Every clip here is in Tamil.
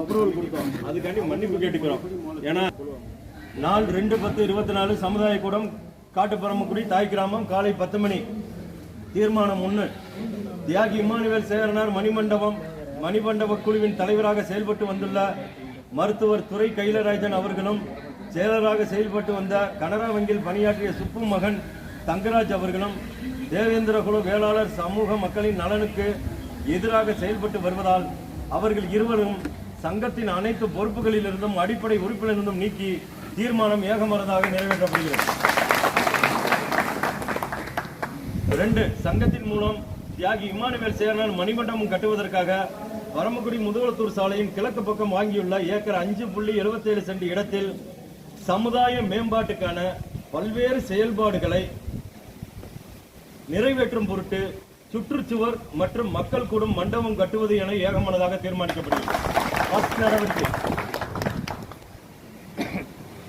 அப்ரூவல் கொடுத்தோம் அதுக்காண்டி மன்னிப்பு கேட்டுக்கிறோம். ஏன்னா நாள் ரெண்டு பத்து இருபத்தி நாலு சமுதாய கூடம் காட்டுப்பரமக்குடி தாய் கிராமம் காலை பத்து மணி. தீர்மானம் ஒன்று தியாகி இமானுவேல் சேகரனார் மணிமண்டபம் மணிமண்டப குழுவின் தலைவராக செயல்பட்டு வந்துள்ள மருத்துவர் துறை கைலராஜன் அவர்களும் செயலராக செயல்பட்டு வந்த கனரா வங்கியில் பணியாற்றிய சுப்பு மகன் தங்கராஜ் அவர்களும் தேவேந்திர குழு வேளாளர் சமூக மக்களின் நலனுக்கு எதிராக செயல்பட்டு வருவதால் அவர்கள் இருவரும் சங்கத்தின் அனைத்து பொறுப்புகளிலிருந்தும் அடிப்படை உறுப்பிலிருந்தும் நீக்கி தீர்மானம் ஏகமனதாக நிறைவேற்றப்படுகிறது. ரெண்டு சங்கத்தின் மூலம் தியாகி இமானுவேல் சேர்னால் மணிமண்டபம் கட்டுவதற்காக பரமக்குடி முதுகுளத்தூர் சாலையின் கிழக்கு பக்கம் வாங்கியுள்ள ஏக்கர் அஞ்சு புள்ளி எழுபத்தேழு சென்ட் இடத்தில் சமுதாய மேம்பாட்டுக்கான பல்வேறு செயல்பாடுகளை நிறைவேற்றும் பொருட்டு சுற்றுச்சுவர் மற்றும் மக்கள் கூடும் மண்டபம் கட்டுவது என ஏகமனதாக தீர்மானிக்கப்படுகிறது. First நடவடிக்கை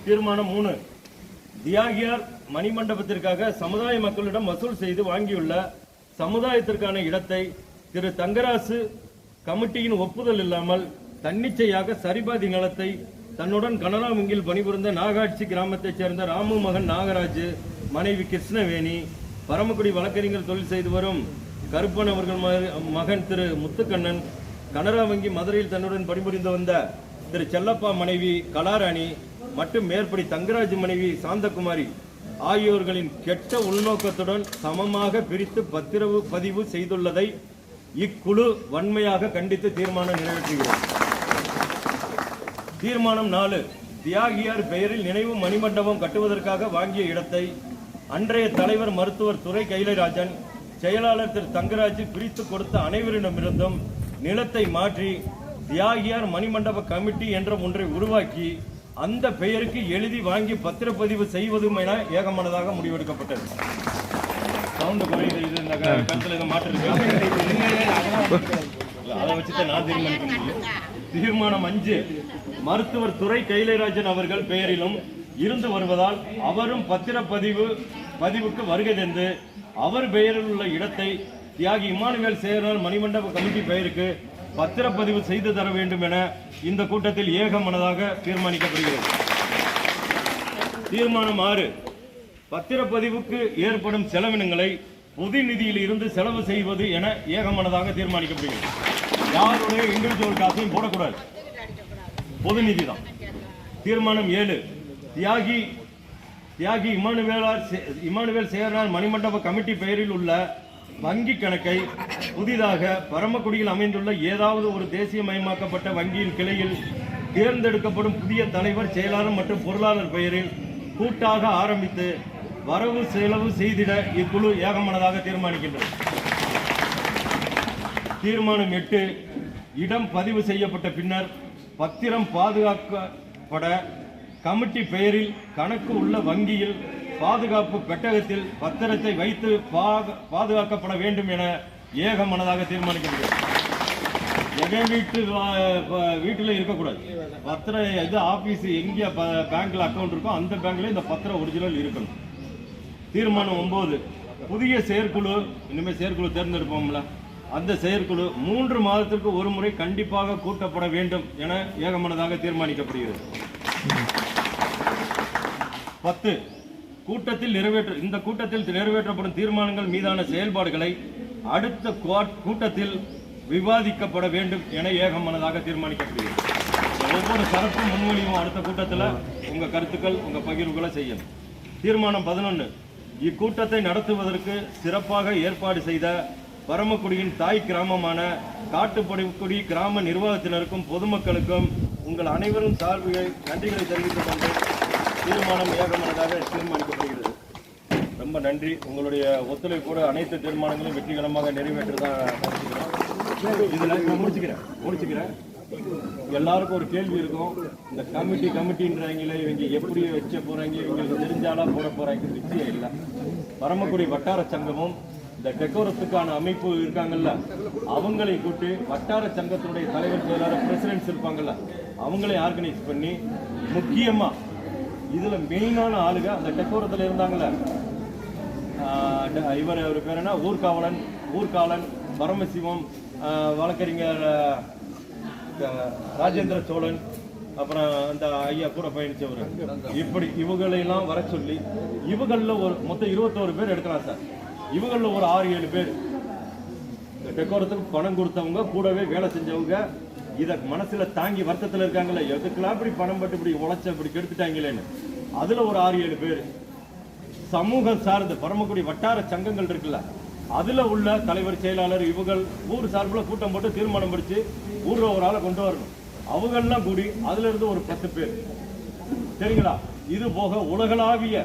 தீர்மானம் மூணு. தியாகியார் மணிமண்டபத்திற்காக சமுதாய மக்களிடம் வசூல் செய்து வாங்கியுள்ள சமுதாயத்திற்கான இடத்தை திரு தங்கராசு கமிட்டியின் ஒப்புதல் இல்லாமல் தன்னிச்சையாக சரிபாதி நிலத்தை தன்னுடன் கனரா வங்கியில் பணிபுரிந்த நாகாட்சி கிராமத்தைச் சேர்ந்த ராமு மகன் நாகராஜ் மனைவி கிருஷ்ணவேணி பரமக்குடி வழக்கறிஞர் தொழில் செய்து வரும் கருப்பன் அவர்கள் மகன் திரு முத்துக்கண்ணன் கனரா வங்கி மதுரையில் தன்னுடன் பணிபுரிந்து வந்த திரு செல்லப்பா மனைவி கலாராணி மற்றும் மேற்படி தங்கராஜ் மனைவி சாந்தகுமாரி ஆகியோர்களின் கெட்ட உள்நோக்கத்துடன் சமமாக பிரித்து பத்திரவு பதிவு செய்துள்ளதை இக்குழு வன்மையாக கண்டித்து தீர்மானம் நிறைவேற்றுகிறது. தீர்மானம் நாலு. தியாகியார் பெயரில் நினைவு மணிமண்டபம் கட்டுவதற்காக வாங்கிய இடத்தை அன்றைய தலைவர் மருத்துவர் துரை கைலராஜன் செயலாளர் திரு தங்கராஜ் பிரித்து கொடுத்த அனைவரிடமிருந்தும் நிலத்தை மாற்றி தியாகியார் மணிமண்டப கமிட்டி என்ற ஒன்றை உருவாக்கி அந்த பெயருக்கு எழுதி வாங்கி பத்திரப்பதிவு செய்வதும் என ஏகமனதாக முடிவெடுக்கப்பட்டது. சவுண்டு குறையுது இது இந்த க- இதை மாற்று அதை வச்சுதான் நான் தீர்மானிக்க முடியும் தீர்மானம் அஞ்சு. மருத்துவர் துறை கைலைராஜன் அவர்கள் பெயரிலும் இருந்து வருவதால் அவரும் பத்திரப்பதிவு பதிவுக்கு வருகை தந்து அவர் பெயரில் உள்ள இடத்தை தியாகி இமானுவேல் சேரர் மணிமண்டப கமிட்டி பெயருக்கு பத்திரப்பதிவு செய்து தர வேண்டும் என இந்த கூட்டத்தில் ஏகமனதாக தீர்மானிக்கப்படுகிறது. தீர்மானம் ஆறு. பத்திரப்பதிவுக்கு ஏற்படும் செலவினங்களை பொது நிதியில் இருந்து செலவு செய்வது என ஏகமனதாக தீர்மானிக்கப்படுகிறது. யாருடைய இண்டிவிஜுவல் காசையும் போடக்கூடாது. பொது நிதி தான் தீர்மானம் ஏழு. தியாகி தியாகி இமானுவேலார் இமானுவேல் சேரனார் மணிமண்டப கமிட்டி பெயரில் உள்ள வங்கி கணக்கை புதிதாக பரமக்குடியில் அமைந்துள்ள ஏதாவது ஒரு தேசியமயமாக்கப்பட்ட வங்கியின் கிளையில் தேர்ந்தெடுக்கப்படும் புதிய தலைவர் செயலாளர் மற்றும் பொருளாளர் பெயரில் கூட்டாக ஆரம்பித்து வரவு செலவு செய்திட இக்குழு ஏகமனதாக தீர்மானிக்கின்றது. தீர்மானம் எட்டு இடம் பதிவு செய்யப்பட்ட பின்னர் பத்திரம் பாதுகாக்கப்பட கமிட்டி பெயரில் கணக்கு உள்ள வங்கியில் பாதுகாப்பு பெட்டகத்தில் பத்திரத்தை வைத்து பாதுகாக்கப்பட வேண்டும் என ஏகமனதாக தீர்மானிக்கப்படுகிறது. எவன் வீட்டு வீட்டில் இருக்கக்கூடாது. பத்திரம் இது ஆபீஸ் எங்கே ப- பேங்க்ல அக்கௌண்ட் இருக்கோ அந்த பேங்க்ல இந்த பத்திரம் ஒரிஜினல் இருக்கணும். தீர்மானம் ஒன்பது புதிய செயற்குழு இனிமேல் செயற்குழு தேர்ந்தெடுப்போம்ல. அந்த செயற்குழு மூன்று மாதத்திற்கு ஒரு முறை கண்டிப்பாக கூட்டப்பட வேண்டும் என ஏகமனதாக தீர்மானிக்கப்படுகிறது. பத்து. கூட்டத்தில் நிறைவேற்ற இந்த கூட்டத்தில் நிறைவேற்றப்படும் தீர்மானங்கள் மீதான செயல்பாடுகளை அடுத்த கூட்டத்தில் விவாதிக்கப்பட வேண்டும் என ஏகமனதாக தீர்மானிக்கப்படுகிறது. ஒவ்வொரு சரப்பு முன்மொழியும் அடுத்த கூட்டத்தில் உங்கள் கருத்துக்கள் உங்கள் பகிர்வுகளை செய்யணும். தீர்மானம் பதினொன்று இக்கூட்டத்தை நடத்துவதற்கு சிறப்பாக ஏற்பாடு செய்த பரமக்குடியின் தாய் கிராமமான காட்டுப்படிக்குடி கிராம நிர்வாகத்தினருக்கும் பொதுமக்களுக்கும் உங்கள் அனைவரும் சார்புகளை நன்றிகளை தெரிவித்துக் கொண்டு தீர்மானம் ஏகமனதாக தீர்மானிக்கப்படுகிறது. ரொம்ப நன்றி. உங்களுடைய ஒத்துழைப்போடு அனைத்து தீர்மானங்களும் வெற்றிகரமாக நிறைவேற்றதான் இதில் நான் முடிச்சுக்கிறேன். முடிச்சுக்கிறேன். எல்லாருக்கும் ஒரு கேள்வி இருக்கும். இந்த கமிட்டி கமிட்டின்றாங்களே இவங்க எப்படி வச்ச போறாங்க இவங்களுக்கு தெரிஞ்சாலா போட போறாங்க நிச்சயம் இல்லை. பரமக்குடி வட்டார சங்கமும் இந்த டெக்கோரத்துக்கான அமைப்பு இருக்காங்கல்ல அவங்களை கூட்டு வட்டார சங்கத்தினுடைய தலைவர் செயலாளர் பிரசிடென்ட்ஸ் இருப்பாங்கல்ல அவங்களை ஆர்கனைஸ் பண்ணி முக்கியமா இதுல மெயினான ஆளுங்க அந்த டெக்கோரத்துல இருந்தாங்கல்ல. இவர் அவர் பேர் என்ன? ஊர்காவலன் ஊர்காவலன் பரமசிவம் வழக்கறிஞர் ராஜேந்திர சோழன் அப்புறம் அந்த ஐயா கூட பயணிச்சவர். இப்படி இவங்களையெல்லாம் வர சொல்லி இவங்களில் ஒரு மொத்தம் இருபத்தோரு பேர் எடுக்கலாம் சார். இவங்களில் ஒரு ஆறு ஏழு பேர். டெக்கோரத்துக்கு பணம் கொடுத்தவங்க கூடவே வேலை செஞ்சவங்க இதை மனசுல தாங்கி வருத்தத்துல இருக்காங்கல்ல எதுக்கெல்லாம் இப்படி பணம் பட்டு இப்படி உழைச்ச இப்படி கெடுத்துட்டாங்களேன்னு. அதுல ஒரு ஆறு ஏழு பேர். சமூகம் சார்ந்து பரமக்குடி வட்டார சங்கங்கள் இருக்குல்ல அதுல உள்ள தலைவர் செயலாளர் இவங்கள் ஊர் சார்பில் கூட்டம் போட்டு தீர்மானம் படிச்சு ஊர்ல ஒரு ஆளை கொண்டு வரணும். அவங்கெல்லாம் கூடி அதுல இருந்து ஒரு பத்து பேர். சரிங்களா? இது போக உலகளாவிய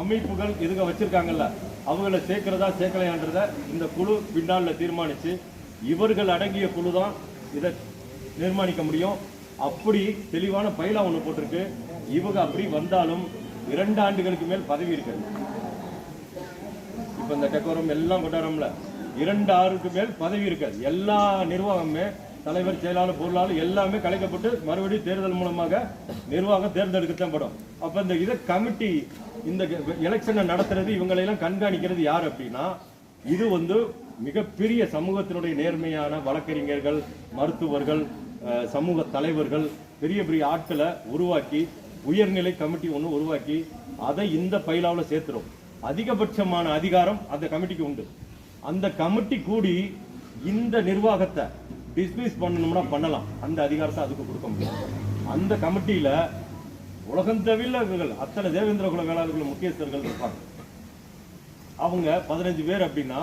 அமைப்புகள் இதுக வச்சிருக்காங்கல்ல அவங்கள சேர்க்கிறதா சேர்க்கலையான்றத இந்த குழு பின்னால தீர்மானிச்சு இவர்கள் அடங்கிய குழு தான் இதை நிர்மாணிக்க முடியும். அப்படி தெளிவான பயிலா ஒன்று போட்டிருக்கு. இவங்க அப்படி வந்தாலும் இரண்டு ஆண்டுகளுக்கு மேல் பதவி இருக்கிறது இப்போ இந்த டெக்கோரம் எல்லாம் கொண்டாடுறோம்ல இரண்டு ஆறுக்கு மேல் பதவி இருக்காது. எல்லா நிர்வாகமே தலைவர் செயலாளர் பொருளாளர் எல்லாமே கலைக்கப்பட்டு மறுபடியும் தேர்தல் மூலமாக நிர்வாகம் தேர்ந்தெடுக்கத்தான் படும். அப்போ இந்த இதை கமிட்டி இந்த எலெக்ஷனை நடத்துறது இவங்களையெல்லாம் கண்காணிக்கிறது யார் அப்படின்னா இது வந்து மிகப்பெரிய சமூகத்தினுடைய நேர்மையான வழக்கறிஞர்கள் மருத்துவர்கள் சமூக தலைவர்கள் பெரிய பெரிய ஆட்களை உருவாக்கி உயர்நிலை கமிட்டி ஒன்று உருவாக்கி அதை இந்த பைலாவில் சேர்த்துரும் அதிகபட்சமான அதிகாரம் அந்த கமிட்டிக்கு உண்டு. அந்த கமிட்டி கூடி இந்த நிர்வாகத்தை டிஸ்மிஸ் பண்ணணும்னா பண்ணலாம். அந்த அதிகாரத்தை அதுக்கு கொடுக்க முடியும் அந்த கமிட்டியில் உலகம் இவர்கள். அத்தனை தேவேந்திர குல வேளாளர்கள் முக்கியஸ்தர்கள் இருப்பாங்க. அவங்க பதினஞ்சு பேர் அப்படின்னா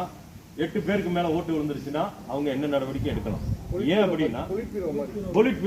எட்டு பேருக்கு மேல ஓட்டு விழுந்துருச்சுன்னா அவங்க என்ன நடவடிக்கை எடுக்கலாம்? ஏன் அப்படின்னா பொலிட்